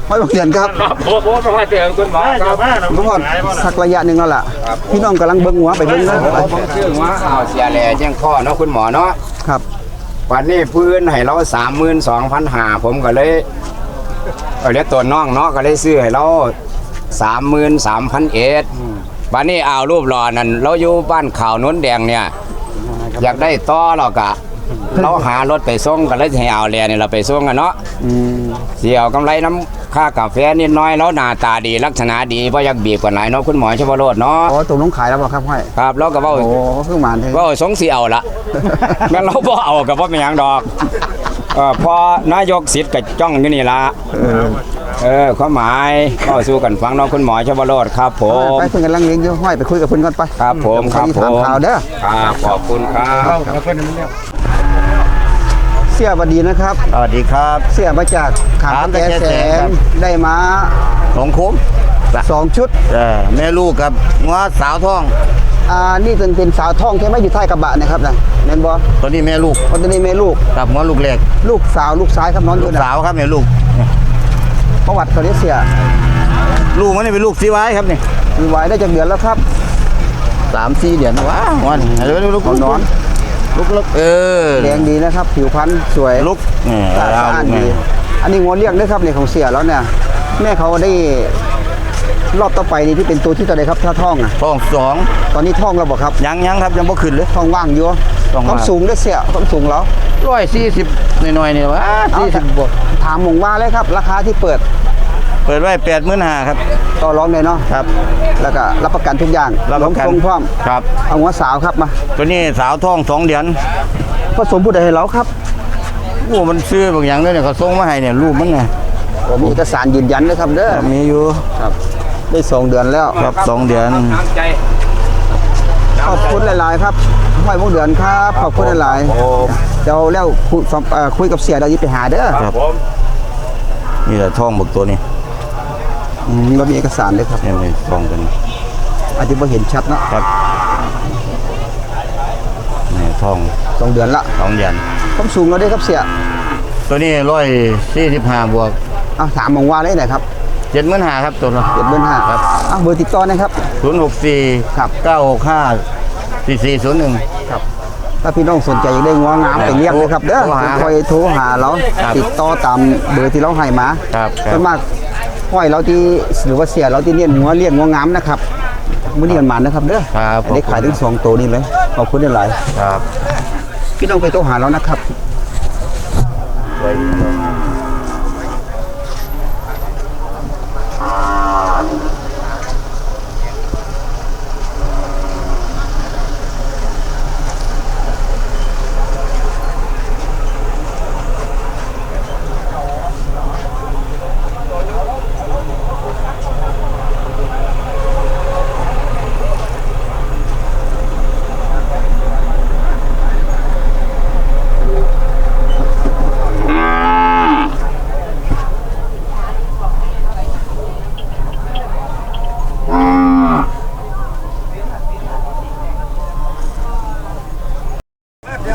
Speaker 1: ห้อยบักเดือนครับ
Speaker 4: โอ้โหบ่ว่าเจอคุณหมอครับ
Speaker 1: คุณพ่อสักระยะหนึ่งแล้วล่ะพี่น้องกำลังเบิ่งหัวไปเบิ่งเลย
Speaker 5: ชื่อว่าข่าวเสียแหล่แจ้งข้อเนาะคุณหมอเนาะ
Speaker 1: ครับ
Speaker 5: วันนี้พื้นให้เราสามหมื่นสองพันหาผมก็เลยเอาเรียกตัวน้องเนาะก็เลยซื้อให้เราสามหมื่นสามพันเอ็ดวันนี้เอารูปหล่อนั่นเราอยู่บ้านข่าวโน้นแดงเนี่ย อยากได้ต่อเรากะเราหารถไปส่งก็เลยให้เอาแลนี่เราไปส่งกันเนาะ
Speaker 1: อืม
Speaker 5: เสียวกำไรน้ำ ค่ากาแฟนิดน้อยแล้วหน้าตาดีลักษณะดีเพราะอยากบีบกว่าไหนเนาะคุณหมอชวโรดเนาะ
Speaker 1: อ๋อตรงน้องขายแล้วบ่ครับห้อย
Speaker 5: ครับแล้วก็เว่า
Speaker 1: โอ้เพิ่งมาเท่
Speaker 5: ว่าสงสีเอาละแม่นเราบ่เอากับว่าเป็นหยังดอกเออพอนายกสิทธิ์กับจ้องอยู่นี่ละ
Speaker 1: เออ
Speaker 5: เออความหมายก็สู้กันฟังเน้องคุณหมอชวโรดครับผม
Speaker 1: ไปเพิ่นกำลังเลี้ยงอยู่ห้อยไปคุยกับเพิ่นก่อนไป
Speaker 5: ครับผมครับ
Speaker 1: เดี๋ยว
Speaker 5: ผม
Speaker 1: ถามข่าวเด้อ
Speaker 5: ครับขอบคุณครับ
Speaker 1: เสียบดีนะครับ
Speaker 3: สวัสดีครับ
Speaker 1: เสียมาจากขาม
Speaker 3: ขาม
Speaker 1: แก่
Speaker 3: ตะแก
Speaker 1: แส
Speaker 3: แส
Speaker 1: น
Speaker 3: น
Speaker 1: ได้มา
Speaker 3: ของคุ้ม
Speaker 1: สองชุด
Speaker 3: เออแม่ลูกกับงัวสาวท้อง
Speaker 1: อ่านี่เป็นเป็นสาวท่องที่ไม่อยู่ท้ายกระบะนะครับนะแม่นบ่
Speaker 3: ตัวนี้แม่ลูก
Speaker 1: คนตัวนี้แม่ลูก
Speaker 3: กับงัวลูกแรก
Speaker 1: ลูกสาวลูกซ้ายครับน้องอ
Speaker 3: ลู
Speaker 1: ยู่
Speaker 3: ก
Speaker 1: นะ
Speaker 3: สาวครับแม่ลูก
Speaker 1: ประวัติเขาเรียกเสีย
Speaker 3: ลูกมันนี่เป็นลูกซีไว้ครับนี่
Speaker 1: มีไว้ได้จากเดือนแล้วครับ
Speaker 3: สามสี่เดือนว้าววันเดี๋ยวลูก
Speaker 1: เอานอน
Speaker 3: ลูกลูกเออ
Speaker 1: แดงดีนะครับ ผิวพรรณสวย
Speaker 3: ลูกนี่
Speaker 1: สะอาด
Speaker 3: เอา
Speaker 1: สะอาด
Speaker 3: ลูก
Speaker 1: ดี
Speaker 3: นี่
Speaker 1: อันนี้งวเลี้ยงด้วยครับเนี่ยของเสียแล้วเนี่ย แม่เขาได้รอบต่อไปนี่ที่เป็นตัวที่ตัวใดครับถ้าท่องอะ
Speaker 3: ท้องสอง
Speaker 1: ตอนนี้ท่องแล้วบอกครับ
Speaker 3: ยังยังครับยังบ่ขึ้นเลย
Speaker 1: ท่องว่างอยู่
Speaker 3: ท่อง
Speaker 1: ควา
Speaker 3: ว่าง
Speaker 1: มสูงด้วยเสียความสูงแล้ว
Speaker 3: ร้อยสี่สิบหน่อยๆนี่วะสี่สิบบวก
Speaker 1: ถามหมงว่าเลยครับ ราคาที่เปิด
Speaker 3: เปิดไว้แปดหมื่นห้าครับ
Speaker 1: ต่อรองเลยเนาะ
Speaker 3: ครับ
Speaker 1: แล้วก็รับประกันทุกอย่าง
Speaker 3: รับประกัน
Speaker 1: ลงพร้อม
Speaker 3: ครับ
Speaker 1: เอาหัวสาวครับมา
Speaker 3: ตัวนี้สาวท้องสองเดือน
Speaker 1: ผสมผู้ใดให้เราครับ
Speaker 3: โอ้มันซื้อบางอย่างด้วยเนี่ยเขาส่งมาให้เนี่ยรูปมันไง
Speaker 1: ผมมีเอกสารยืนยันด้วยครับเด้อ
Speaker 3: มีอยู่
Speaker 1: ครับได้สองเดือนแล้ว
Speaker 3: ครับสองเดือน
Speaker 1: ขอบคุณหลายๆครับห้อยวงเดือนครับขอบคุณหลายๆเดี๋ยวแล้วคุยเอ่อคุยกับเสียเดี๋ยวยิไปหาเด้อ
Speaker 3: ครับ นี่แหละท่องบักตัวนี้
Speaker 1: อืมเรามีเอกสารเลยครับ
Speaker 3: นี่นี่ท่องตัวนี้
Speaker 1: อาจจะไม่เห็นชัดเนาะ
Speaker 3: ครับนี่ท่อง
Speaker 1: สองเดือนละ
Speaker 3: สองเดือน
Speaker 1: ความสูงเราได้ครับเสีย
Speaker 3: ตัวนี้ร้อยสี่สิบห้าบวก
Speaker 1: เอาถามมองว่าเลยหน่อยครับ
Speaker 3: เจ็ดหมื่นห้าครับตัวละ
Speaker 1: เจ็ดเดือนห้า
Speaker 3: ครับ
Speaker 1: เอาเบอร์ติดต่อนะครับ
Speaker 3: ศูนย์หกสี่
Speaker 1: ครับ
Speaker 3: เก้าหกห้าสี่สี่ศูนย์หนึ่ง
Speaker 1: ถ้าพี่น้องสนใจอยากได้งัวงามไปเลี้ยงเลยครับเด้อ
Speaker 3: โทรหา
Speaker 1: คอยโทรหาเรา
Speaker 3: ครับ
Speaker 1: ติดต่อตามเบอร์ที่เราให้มา
Speaker 3: ครับครั
Speaker 1: ส่
Speaker 3: บ
Speaker 1: วนมาก ห้อยเราที่หรือว่าเสียเราที่เลี้ยงงัวเลี้ยงงัวงามนะครับมื้อนี้มันมานะครับเด้อ
Speaker 3: ครับ
Speaker 1: ได้ขายถึงสองตัวนี้เลยขอบคุณหลาย
Speaker 3: ครับ
Speaker 1: ๆพี่น้องไปโทรหาเรานะครับ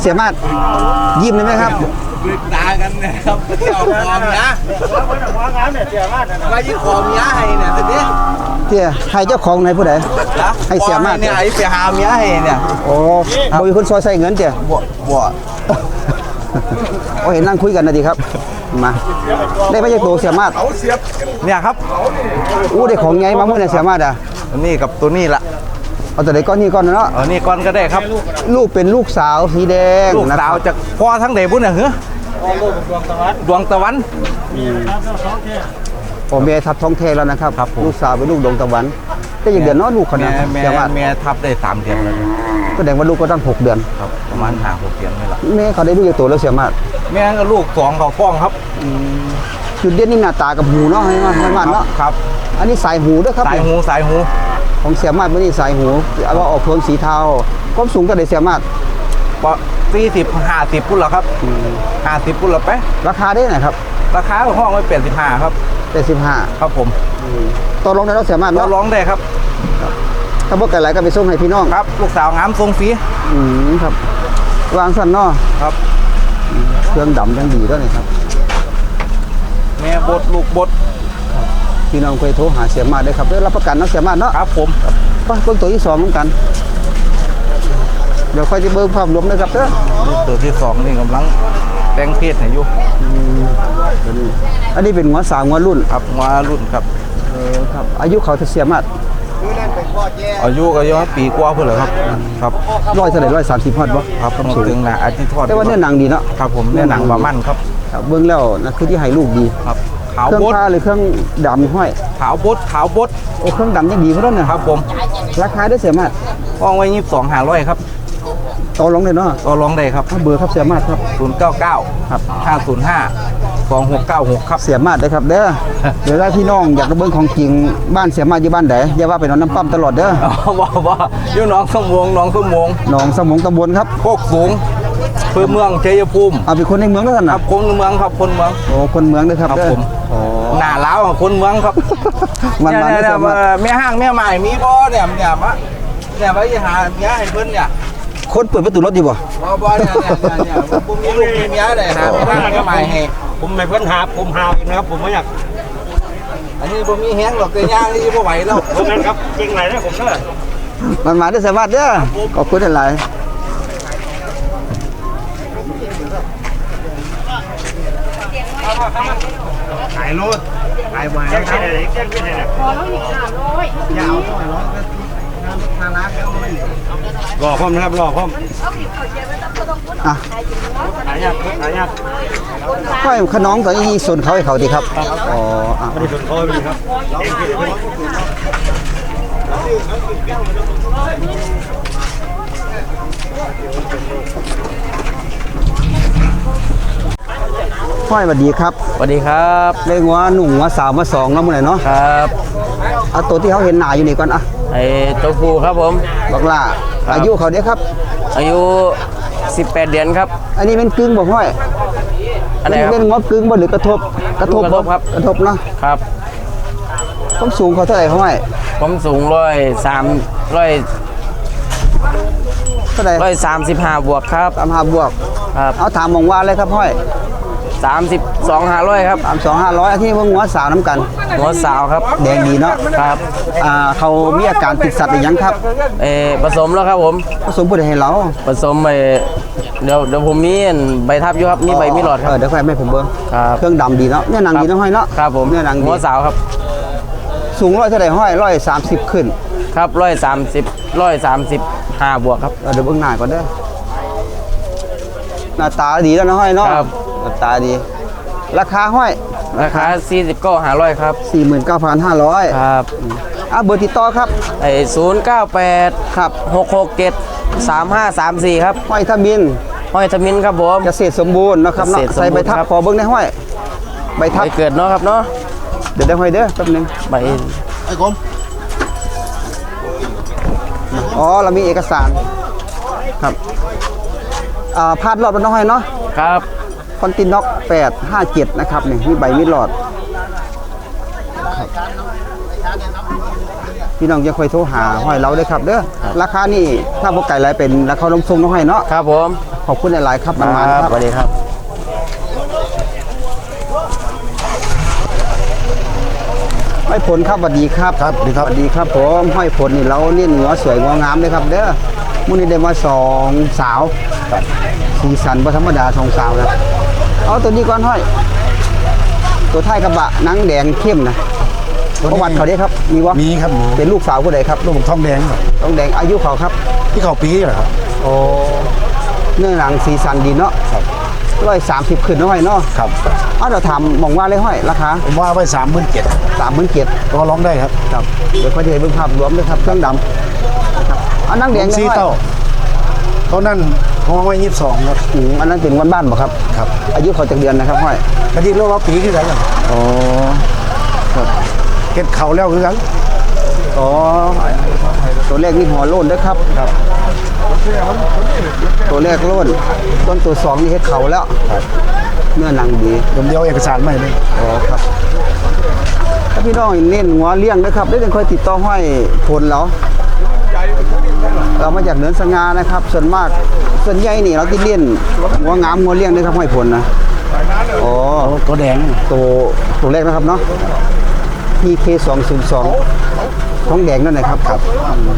Speaker 1: สียมาดยิ้มเลยไหมครับ
Speaker 6: ตากันนะครับเจ้าของนะว่ายี่ของเมียให้เนี่ยตอนนี้
Speaker 1: เสียให้เจ้าของไหนผู้ใด
Speaker 6: นะ
Speaker 1: ให้เสียมาก
Speaker 6: เนี่ยไอ้เสียหาเมียให้เนี่ย
Speaker 1: โอ้บ่มีคนซอยใส่เงินเจ้
Speaker 6: บ่บ่
Speaker 1: โอ้เห็นนั่งคุยกันนะดีครับมาได้ไม่ใช่ตัวเสียมาด
Speaker 6: เนี่ยครับ
Speaker 1: อู้ได้ของไงมาเมื่อไหร่เสียมาดอะ
Speaker 6: อันนี่กับตัวนี้ละ
Speaker 1: เอาแต่ไหนก้อนนี้ก้อนเนาะ
Speaker 6: เอานี่ก่อนก็ได้ครับ
Speaker 1: ลูกเป็นลูกสาวสีแดง
Speaker 6: ลูก
Speaker 1: นะค
Speaker 6: สา
Speaker 1: รั
Speaker 6: ว
Speaker 1: บ
Speaker 6: จากพ่อทั้งเดบุญเนี่ยเหรอดวงตะวัน
Speaker 1: ผมเมียทับท้องเทแล้วนะครับ
Speaker 6: ครับผม
Speaker 1: ลูกสาวเป็นลูกดวงตะวันแต่อย่างเดือนเน้อลูกเขา
Speaker 6: แม่
Speaker 1: นะ
Speaker 6: แม่
Speaker 1: เสียมาด
Speaker 6: แม่ทับได้สามเดือนแล้วเนี่ย
Speaker 1: ก็แสดงว่าลูกก็ตั้งหกเดือน
Speaker 6: ครับ ประมาณห้าหกเดือนนี่แหละ
Speaker 1: แม่เขาได้ลูกจากตัวแล้วเสียมาด
Speaker 6: แม่ก็ลูกสองเขาฟ้องครับ
Speaker 1: จุดเด่นนี่หน้าตากับหูเนาะให้มาให้มาดเนาะ
Speaker 6: ครับ
Speaker 1: อันนี้สายหูด้วยครับ
Speaker 6: สายหูสายหู
Speaker 1: ของเสียมาดไม่นี่สายหูเอาว่าออกโทนสีเทาความสูงก็ได้เสียมาด
Speaker 6: ปะสี่สิบห้าสิบพุ่นละครับห้าสิบพุ่นละไป
Speaker 1: ราคาได้ไหนครับ
Speaker 6: ราคาห้องไว้เปลี่ยนสิบห้าครับ
Speaker 1: เป็นสิบห้า
Speaker 6: ครับผม
Speaker 1: ต่อรองได้แล้วเสียมาด
Speaker 6: เรา
Speaker 1: เนาะ
Speaker 6: ร้องได้ครับ
Speaker 1: ถ้าพวกไก่ไหลก็ไปส่งให้พี่น้อง
Speaker 6: ครับ ลูกสาวงามทรงฟรี
Speaker 1: อืมครับ วางสั้นเนาะ
Speaker 6: ครับ
Speaker 1: เครื่องดำยังดีด้วยนี่ครับ
Speaker 6: แม่บดลูกบด
Speaker 1: พี่น้องเคยโทรหาเสียมาดได้ครับได้รับประกันเนาะเสียมาดเนาะ
Speaker 6: ครับผม
Speaker 1: ไปเบิ่งตัวที่สองเหมือนกัน เดี๋ยวค่อยจะเบิ่งภาพรวมนะครับเด้อ
Speaker 6: ตัวที่สองนี่กำลังแต่งเพศให้อยู่
Speaker 1: อันนี้เป็นหัวสาวหัวรุ่น
Speaker 6: ครับมารุ่นครับ
Speaker 1: เออครับอายุเขาจะเสียมาด
Speaker 6: อายุก็ย้อนปีกว่าเพื่อนเหรอครับ ครับ
Speaker 1: ร้อยเท่าไหร่ร้อยสามสิบฮอดบ่
Speaker 6: ครับผมถึงนะอาทิตย์ทอด
Speaker 1: แต่ว่าเนื้อหนังดีเนาะ
Speaker 6: ครับผมเนื้อหนังบะมันครับ
Speaker 1: ครับเบิ่งแล้วนะคือที่ให้ลูกดี
Speaker 6: ครับ ขาว
Speaker 1: เครื่อง
Speaker 6: บด
Speaker 1: ผ้าหรือเครื่องดำห้อย
Speaker 6: ขาวบดขาวบด
Speaker 1: โอ้เครื่องดำยังดีเพราะนั่นนะครับ
Speaker 6: ผม
Speaker 1: ราคาได้เสียมาด
Speaker 6: ห้องไว้ยี่สิบสองห้าร้อยครับ
Speaker 1: ต่อรองเลยเนาะ
Speaker 6: ก็ร้องได้ครับ
Speaker 1: เอาเบอร์ครับเสียมาดครับ
Speaker 6: ศูนย์เก้าเก้า
Speaker 1: ครับ
Speaker 6: ห้าศูนย์ห้าสองหกเก้าหกครับ
Speaker 1: เสียมาดเด้อครับเด้อเดี๋ยวถ้าพี่น้องอยากจะเบิ่งของจริงบ้านเสียมาดอยู่บ้านใดอย่าว่าไปนอนน้ำปั๊มตลอดเด้อ
Speaker 6: อ๋อบ่บ่อยู่หน้องสมวงหน้องสมวง
Speaker 1: หนองสมงตำบลครับ
Speaker 6: โคกสูง เพื่อเมืองชัยภูมิ
Speaker 1: เอาเป็นคนในเมืองแล้วกัน
Speaker 6: ค
Speaker 1: นะ
Speaker 6: รับคนเมืองครับคนเมือง
Speaker 1: โอ้คนเมืองเด้อครับ
Speaker 6: ครับ
Speaker 1: เด้อ
Speaker 6: ผม
Speaker 1: โอ้
Speaker 6: หน้าล้าวของคนเมืองครับ
Speaker 1: มันมัน
Speaker 6: เนี่ย
Speaker 1: ได้
Speaker 6: เนี่ย
Speaker 1: เสียมาด
Speaker 6: เนี่ยแม่ห้างแม่ใหม่มีบ่เนี่ยเนี่ยมะเนี่ยไว้หาเมียให้เพิ่นเนี่ย
Speaker 1: คนเปิดประตูรถอยู่บ่
Speaker 6: บ่บ่เนี่ยเนี่ยเนี่ยเนี่ยผมมีลูกมีเมียได้หาแม่ห้างแม่ใหม่ให้
Speaker 3: ผมไม่เพิ่นหาผมหาเองนะครับ ผมไม่อยาก
Speaker 6: อันนี้บ่มีแฮงหรอกแต่ย่างนี่บ่ไหวแล้ว
Speaker 3: ผมนั้นครับจริงไหนนะผมเด้อ
Speaker 1: มันมาได้อเสียมาดเด้อขอบคุณหลาย
Speaker 3: ขายรถขายไว้แจ้งที่ไหนแจ้งที่ไหนพอแล้วอีกห้าร้อยยาวเท่าไหร่ร้อยทางร้านเขาไม่รอพร้อมนะครับรอพร้อม
Speaker 1: อะ
Speaker 3: หายากหายาก
Speaker 1: ค่อยขน้องตอนนี้ส่วนเขาให้เขาดีครับอ๋ออะ
Speaker 3: ไม่ได้สนคอยไปครับเองที่เพิ่น
Speaker 1: ค่อยสวัสดีครับ
Speaker 6: สวัสดีครับ
Speaker 1: เลี้ยงวัวหนุ่มวัวสาวมาสองแล้วมื้อไหร่เนาะ
Speaker 6: ครับ
Speaker 1: เอาตัวที่เขาเห็นหน้าอยู่นี่ก่อนอะ
Speaker 6: ไอ้ตัวผู้ครับผม
Speaker 1: บักล่าอายุเขาเด้อครับ
Speaker 7: อายุ 18 เดือนครับ
Speaker 1: อันนี้เป็นกึ่งบ่ห้อย
Speaker 7: อันไหนครับ
Speaker 1: เป็นงอกึ่งบ่หรือกระทบกระทบ
Speaker 7: กระทบครับ
Speaker 1: กระทบเนาะ
Speaker 7: ครับ
Speaker 1: ความสูงเขาเท่าไหร่ห้อย
Speaker 7: ผมสูงร้อยสามร้อย
Speaker 1: เท่าไหร่
Speaker 7: ร้อยสามสิบห้าบวกครับ
Speaker 1: ตามหาบวก
Speaker 7: ครับ
Speaker 1: เอาถามมองว่าเลยครับห้อย
Speaker 7: สามสิบสองห้าร้อยครับ
Speaker 1: สามสองห้าร้อยที่เบิ่งหัวสาวน้ำกัน
Speaker 7: หัวสาวครับ
Speaker 1: แดงดีเนาะ
Speaker 7: ครับ
Speaker 1: อ่าเขามีอาการติดสัตว์หรือยังครับ
Speaker 7: เออผสมแล้วครับผม
Speaker 1: ผสมผู้ใดให้เรา
Speaker 7: ผสมไปเดี๋ยวเดี๋ยวผมมีอันใบทับอยู่ครับมีใบมีหลอดค
Speaker 1: เอ
Speaker 7: รับ
Speaker 1: อเดี๋ยวค่อยแม่ผมเบิ่ง
Speaker 7: ครับ
Speaker 1: เครื่องดำดีเนาะเนี่ยหนังดีเนาะห้อยเนาะ
Speaker 7: ครับผม
Speaker 1: เนี่ยหนังดี
Speaker 7: หัวสาวครับ
Speaker 1: สูงร้อยเท่าไหร่ห้อยร้อยสามสิบขึ้น
Speaker 7: ครับร้อยสามสิบร้อยสามสิบห้าบวกครับ
Speaker 1: เออเดี๋ยวเบิ่งหน้าก่อนเด้อหน้าตาดีแล้วนะห้อยเนาะ
Speaker 7: ครับ
Speaker 1: หน้าตาดี ราคาห้อย
Speaker 7: ราคาสี่สิบก็ห้าร้อยครับ
Speaker 1: 49,500
Speaker 7: ครับ
Speaker 1: อะเบอร์ติดต่อครับ
Speaker 7: ไอ้ศูนย์เก้าแปด
Speaker 1: ครับ
Speaker 7: หกหกเจ็ดสามห้าสามสี่ครับ
Speaker 1: ห้อยทะมิน
Speaker 7: ห้อยทมินครับผม
Speaker 1: เกษตรสมบูรณ์เนาะครับเนาะ
Speaker 7: เกษตรสมบูรณ์
Speaker 1: ใส่ใบทับ
Speaker 7: ครับ
Speaker 1: ขอเบิ่งในห้อย ใบทับ
Speaker 7: ไปเกิดเนาะครับเนาะ
Speaker 1: เดี๋ยวได้ห้อยเด้อแป๊บหนึง
Speaker 7: ใบ
Speaker 1: อ๋อ เรามีเอกสาร ครับอ่าพาดรอดบนน้องห้อยเนาะ
Speaker 7: ครับ
Speaker 1: คอนติน็อก857 นะครับนี่มีใบมีหลอดครับพี่น้องจะค่อยโทรหาห้อยเราเด้อครับเด้อราคานี่ถ้าบ่ไก่หลายเป็นราคาลงทรงน้องห้อยเนาะ
Speaker 7: ครับผม
Speaker 1: ขอบคุณหลายๆครับมันมาครับ
Speaker 7: สวัสดีครับ
Speaker 1: ห้อยผลครับสวัสดีครับครับสวัสดีครับสวัสดีครับผมห้อยผลนี่เราเน้นหัวสวยงงามเลยครับ เด้อมื้อนี้ได้มาสองสาวสีสันบ่ธรรมดาสองสาวนะ เอาตัวนี้ก่อนห้อย ตัวท้ายกระบะหนังแดงเข้มนะประวัติเขาเด้ครับ มีวะ
Speaker 8: มีครับมี
Speaker 1: เป็นลูกสาวผู้ใดครับ
Speaker 8: ลูกทองแดงครับ
Speaker 1: ต้องแดงอายุเขาครับ
Speaker 8: ที่เขาปีเหรอครับ
Speaker 1: โอ้เนื้อหนังสีสันดีเนาะร้อยสามสิบขึ้นเนาะห้อยเนาะ
Speaker 8: ครับ
Speaker 1: เอาเราถามมองว่าเลยห้อยราคา
Speaker 8: ผมว่าไว้สามหมื่นเจ็ด
Speaker 1: สามหมื่นเกียร
Speaker 8: ก็ร้องได้ครับ
Speaker 1: ครับเดี๋ยวเขาจะให้เบิ่งภาพรวมด้วยครับเครื่องดำนะครับอันนั่งแดง
Speaker 8: ซี
Speaker 1: เลย
Speaker 8: เต้าเขานั่น เขาไว้ยี่สิบสองครับ
Speaker 1: อืมอันนั้นเป็นวันบ้านบ่ครับ
Speaker 8: ครับ
Speaker 1: อายุเขาจากเดือนนะครับห้อย
Speaker 8: กระดิ่งเรียกว่าปีคือกันครับ
Speaker 1: อ๋อ
Speaker 8: เก็ดเขาแล้วคือกัน
Speaker 1: อ๋อตัวแรกนี่หัวโล้นนะครับ ครับ ตัวแรกโล้นต้นตัวสองนี่เฮ็ดเขาแล้วเนื้อหนังดี
Speaker 8: ผมเดียวเอกสารไม่เลย
Speaker 1: อ๋อครับถ้าพี่น้องเน้นหัวเลี้ยงนะครับได้ค่อยติดต่อห้อยผลเราเรามาจากเหนือนสง่านะครับ ส่วนมาก ส่วนใหญ่นี่เราที่เลี้ยงหัวงามหัวเลี้ยงนะครับห้อยผลนะอ๋อ
Speaker 8: ตัวแดง
Speaker 1: ตัวตัวแรกนะครับเนาะ PK 2 0 2ท้องแดงนั่นนะครับครับ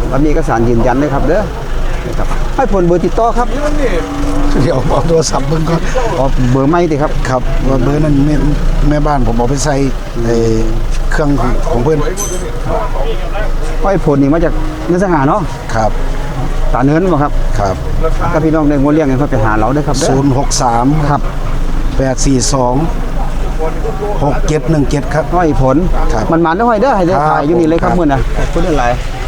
Speaker 1: แล้วมีเอกสารยืนยันด้วยครับเด้อนะครับให้ผลเบอร์ติดต่อครับ
Speaker 8: เดี๋ยวเอาโทรศัพท์เบิ่งก่อน
Speaker 1: อ๋อเบอร์ไม่ติครับ
Speaker 8: ครับว่าเบอร์นั้นแม่แม่บ้านผมเอาไปใส่ในเครื่องของเพื่อน
Speaker 1: ห้อยผลนี่มาจากเนื้อสงหาเนาะ
Speaker 8: ครับ
Speaker 1: ตาเนินบ่ครับ
Speaker 8: ครับ
Speaker 1: ถ้าพี่น้องได้งัวเลี้ยงกันเขาไปหาเราได้อครับเด้อ
Speaker 8: ศูนย์หกสาม
Speaker 1: ครับ
Speaker 8: แปดสี่สองหกเจ็ดหนึ่งเจ็ดครับ
Speaker 1: ห้อยผล
Speaker 8: ครับ
Speaker 1: มันมันได้ห้อยเด้อให้ได้
Speaker 8: ครับ
Speaker 1: ขายอยู่นี่เลยครับ
Speaker 8: ครับ
Speaker 1: มื้อน่ะขอบคุณหลายร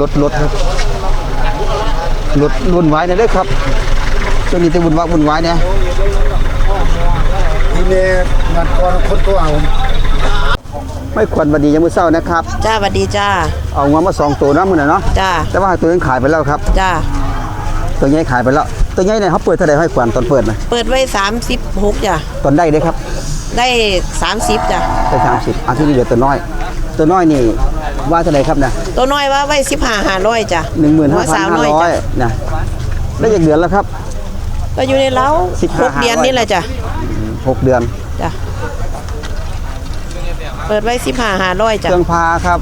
Speaker 1: รถรถครับรถวุ่นวายหนะเด้อครับช่วงนี้จะวุ่นวายวุ่นวายเนี่ย
Speaker 8: ทีนี้นัดก่อนคนตัวเอา
Speaker 1: ไม่ควรบดียามมื้อเช้านะครับ
Speaker 2: จ้าสวัสดีจ้า
Speaker 1: เอางวมาสองตัวเนาะมื้อน่ะเนาะ
Speaker 2: จ้า
Speaker 1: แต่ว่าตัวนึงขายไปแล้วครับ
Speaker 2: จ้า
Speaker 1: ตัวใหญ่ขายไปแล้ว ตัวใหญ่เนี่ยเขาเปิดเท่าไหร่ให้ควรตอนเปิดนะ
Speaker 2: เปิดไว้สามสิบหกจ้ะ
Speaker 1: ตอนได้เด้อครับ
Speaker 2: ได้สามสิบจ้ะ
Speaker 1: ได้30อาที่นี่เหลือตัวน้อย ตัวน้อยนี่ ว่าเท่าไหร่ครับนะ
Speaker 2: ตัวน้อยว่าไว้สิบห้าห้าร้อยจ้ะหัวสาวน้อยจ้ะ
Speaker 1: 15,500นะได้จากเดือนแล้วครับ
Speaker 2: ก็อยู่ในเล้า
Speaker 1: 15
Speaker 2: หกเดือนนี่แหละจ้ะ
Speaker 1: หกเดือน
Speaker 2: จ้ะเปิดไว้สิบห้าห้าร้อย
Speaker 1: เค
Speaker 2: จ้ะ
Speaker 1: รื่องพาครับ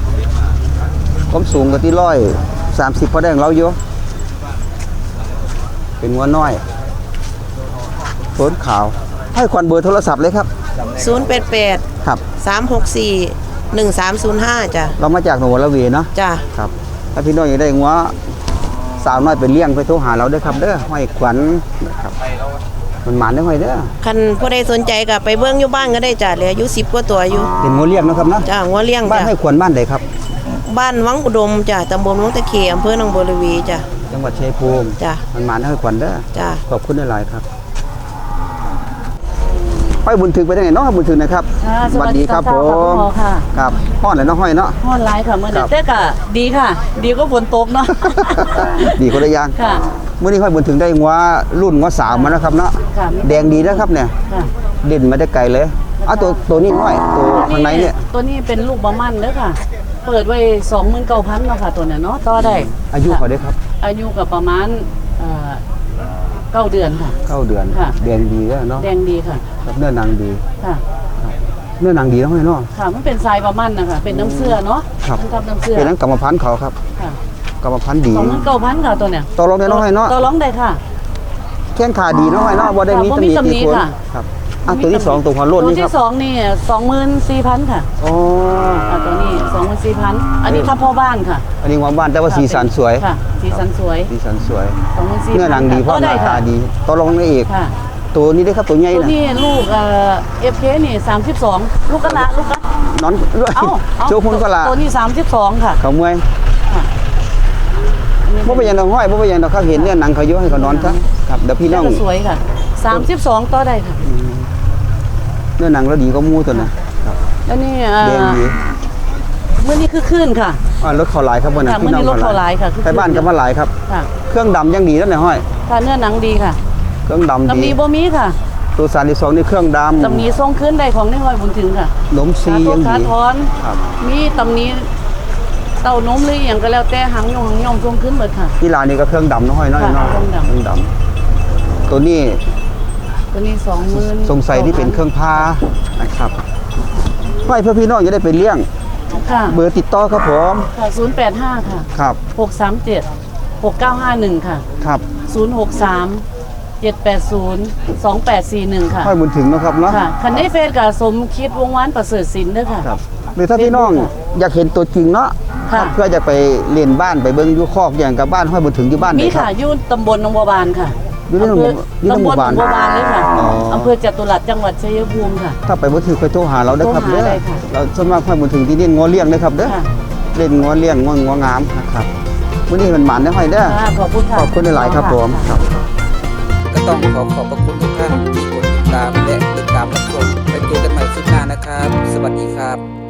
Speaker 1: ความสูงก็ที่ร้อยสามสิบพอได้ของเราอยู่เป็นงัวน้อยโทนขาวให้ควันเบอร์โทรศัพท์เลยครับ
Speaker 2: ศูนย์แปดแปด
Speaker 1: ครับ
Speaker 2: สาม หกสี่หนึ่งสามศูนย์ห้าจ้ะ
Speaker 1: เรามาจากหนองบัวละเวเนาะ
Speaker 2: จ้ะ
Speaker 1: ครับถ้าพี่น้องอยากได้งัวสาวน้อยไปเลี้ยงไปโทรหาเราเด้อครับเด้อห้อยขวัญนะครับมันหมานได้ห้อยเด้อ
Speaker 9: คันผู้ใดสนใจก็ไปเบิ่งอยู่บ้านก็ได้จ้ะเหลืออยู่10กว่าตัวอยู่
Speaker 1: เป็นงูเลี้ยงเนาะครับเนาะ
Speaker 9: จ้าหัวเลี้ยง
Speaker 1: บ้าน
Speaker 9: จ้ะ
Speaker 1: ให้ควรบ้านใดครับ
Speaker 9: บ้านวังอุดมจ้ะตำบลวังตะเคอำเภอหนองบัวระวีจ้ะ
Speaker 1: จังหวัดชัยภูมิ
Speaker 9: จ้ะ
Speaker 1: มันหมานให้ควรเด้อ
Speaker 9: จ้ะ
Speaker 1: ขอบคุณหลายๆครับ ห้อยบุญถึงไปได้ไงเนาะบุญถึงนะครับ
Speaker 2: ค่ะสวัสดี
Speaker 1: ครับ
Speaker 2: เช้า
Speaker 1: ผ
Speaker 2: ๆค่ะ
Speaker 1: ม
Speaker 2: คุณหมอค่ะ
Speaker 1: ครับห้อนเลยเนาะห้อยเนาะ
Speaker 2: ฮ้อนหลายค่ะมื้อ
Speaker 1: ครั
Speaker 2: นี้
Speaker 1: บ
Speaker 2: แต่ก็ดีค่ะ ดีก็ฝนตกเนาะ
Speaker 1: ดีคนละอย่าง
Speaker 2: ค่ะ
Speaker 1: เมื่อนี้ห้อยบุญถึงได้งัวรุ่นงัวสาวมาแล้วครับเนาะ
Speaker 2: ค่ะ
Speaker 1: แดงดีนะครับเนี่ย
Speaker 2: ค่ะ
Speaker 1: เด่นมาได้ไกลเลยเอ้าตัวตัวนี้ห้อยตัวข้างในเนี่ย
Speaker 2: ตัวนี้เป็นลูกบะมันเด้อค่ะ เปิดไว้29,000เนาะค่ะตัวเนี้ยเนาะต่อได้
Speaker 1: อายุเขาได้ครับ
Speaker 2: อายุก็ประมาณเอ่อ เก้าเดือนค่ะ
Speaker 1: เก้าเดือน
Speaker 2: ค่ะ
Speaker 1: แดงดีแล้วเนาะ
Speaker 2: แดงดีค่ะ
Speaker 1: ครับเนื้อหนังดี
Speaker 2: ค่ะ
Speaker 1: เนื้อหนังดีเนาะห้อยเนาะ
Speaker 2: ค่ะ มันเป็นทรายประมันนะคะเป็นน้ำเสื้อเนาะ
Speaker 1: ครับ
Speaker 2: มันทำน้ำเสื้อ
Speaker 1: เป็นนั้นกรรมพันธุ์เขาครับ
Speaker 2: ค่ะ
Speaker 1: กรรมพันธุ์ดี
Speaker 2: สองหมื่นเก้าพันค่ะตัวเนี้ย
Speaker 1: ต่อรองได้เนาะห้อยเนาะ
Speaker 2: ต่อรองได้ค่ะ
Speaker 1: แข้งขาดีเนาะห้อยเนาะบ่ได้มี
Speaker 2: ค่ะ
Speaker 1: ตำหนิ
Speaker 2: บ่มีตำหนิ
Speaker 1: ตีควร
Speaker 2: ค่ะ
Speaker 1: ครับอะตัวที่สองตัวหัวโลด
Speaker 2: ตัว
Speaker 1: นี่ค
Speaker 2: ที่
Speaker 1: รับ
Speaker 2: สองนี่สองหมื่นสี่พันค่ะ
Speaker 1: อ๋อ
Speaker 2: อ่าตัวนี้ สองหมื่นสี่พันอันนี้ทับพ่อบ้านค่ะ
Speaker 1: อันนี้หัวบ้านแต่ว่าสีสันสวย
Speaker 2: ค่ะสีสันสวย
Speaker 1: สีสันสวย
Speaker 2: สองหมื่นสี่
Speaker 1: เนื้อหนังดีเพราะหน้าตาดีต่อรองได้อีก
Speaker 2: ค่ะ
Speaker 1: ตัวนี้ได้ครับตัวใหญ่
Speaker 2: ตัว
Speaker 1: น่ะ
Speaker 2: นี้ลูกเอ่อฟเคนี่สามสิบสองลูกกระละลูกกระ
Speaker 1: นอน
Speaker 2: เอ้าเอ้า
Speaker 1: โชว์พุ่นก็ละ
Speaker 2: ตัวนี้สามสิบสองค่ะ
Speaker 1: เขาเมื่อย
Speaker 2: อันนี้
Speaker 1: บ่เป็นหยังดอกห้อยบ่เป็นหยังดอกเขาเห็นเนี่ยหนังเขาเยอะให้เขานอนซะครับเดี๋ยวพี่น้
Speaker 2: แล้
Speaker 1: อ
Speaker 2: ว
Speaker 1: ง
Speaker 2: ก็สวยค่ะสามสิบสองต่อได้ค่ะ
Speaker 1: เนื้อหนังแล้วดีก็มูตัวน่ะครับ
Speaker 2: แล้วนี่เอ่
Speaker 1: แดง
Speaker 2: อ
Speaker 1: ดี
Speaker 2: เมื่อนี้คือขึ้นค่ะ
Speaker 1: อ่ารถเขาหลายครับวันนั้น
Speaker 2: ค่ะ
Speaker 1: พี่น้อง
Speaker 2: มื้อนี้รถเขาหลายค่ะคือ
Speaker 1: ไปบ้านก็มาหลายครับ
Speaker 2: ค่ะ
Speaker 1: เครื่องดำยังดีแล้วเนี่ยห้อย
Speaker 2: ค่ะเนื้อหนังดีค่ะ
Speaker 1: เครื่องดำ
Speaker 2: ตำห
Speaker 1: ดี
Speaker 2: นีบ่มีค่ะ
Speaker 1: ตัวสารที่สองนี่เครื่องดำ
Speaker 2: ตำหนีทรงขึ้นได้ของในห้อยบุญถึงค่ะ
Speaker 1: นมซี
Speaker 2: ขาโต
Speaker 1: ยัง
Speaker 2: ขา
Speaker 1: ดี
Speaker 2: ทอน
Speaker 1: ครับ
Speaker 2: มีตำหนี้เต้านมหรืออหย่างก็แล้วแต่หางยงหางยอมทรงขึ้นเบิดค่ะ
Speaker 1: ที่ร้านนี้ก็เครื่องดำน้อยน้อย
Speaker 2: ค่ะ
Speaker 1: เนาะ
Speaker 2: เครื่องดำ
Speaker 1: เครื่องดำตัวนี้
Speaker 2: ตัวนี้สองหมื่น
Speaker 1: สงสัยที่เป็นเครื่องพานะครับไว้เพื่อพี่น้องจะได้ไปเลี้ยง
Speaker 2: ค่ะ
Speaker 1: เบอร์ติดต่อครับผม
Speaker 2: ค่ะศูนย์แปดห้าค่ะ
Speaker 1: ครับ
Speaker 2: หกสามเจ็ดหกเก้าห้าหนึ่งค่ะ
Speaker 1: ครับ
Speaker 2: ศูนย์หกสามเจ็ดแปดศูนย์สองแปดสี่หนึ่งค่ะ
Speaker 1: ห้อยบุญถึงเนาะครับเนาะ
Speaker 2: ค่ะคันได้เฟซกับสมคิดวงวานประเสริฐศิลป์เด้อค่ะ
Speaker 1: ครับหรือถ้าพี่น้อง
Speaker 2: ค่ะ
Speaker 1: อยากเห็นตัวจริงเนาะ
Speaker 2: ค่ะ
Speaker 1: เพื่อจะไปเรียนบ้านไปเบิ้งอยุคอกอย่างกับบ้านห้อยบุญถึงอยู่บ้าน
Speaker 2: มี
Speaker 1: เลยครั
Speaker 2: ค่ะ
Speaker 1: บ
Speaker 2: อยู่ตำบลหนองบัวบานค่ะ
Speaker 1: อยู่ในหนองบัวอยู่ในห
Speaker 2: ตำ
Speaker 1: มู่
Speaker 2: บลหน
Speaker 1: บ้า
Speaker 2: อนงบัวบานเลยค่ะ
Speaker 1: อ๋ออ
Speaker 2: อำเภอจตุรัสจังหวัดชัยภูมิค่ะ
Speaker 1: ถ้าไปบ่ถือค่อยโทรหาเราเด้อครับ
Speaker 2: โทร
Speaker 1: เด้อ
Speaker 2: หาได้ค่ะ
Speaker 1: เราสวนมากห้อยบุญถึงที่นี่งอเลี้ยงเด้อครับเด้อ
Speaker 2: ค่ะ
Speaker 1: เล่นงอเลี้ยงงององามนะครับมื้อนี้มันหมานได้อห้อยเด้อ
Speaker 2: ค่ะขอบคุณค่ะ
Speaker 1: ขอบคุณหลายๆครับผมะครับ
Speaker 10: ก็ต้องขอขอบพระคุณทุกท่านที่กดติดตามและติดตามรับชมไปเจอกันใหม่คลิปหน้านะครับ สวัสดีครับ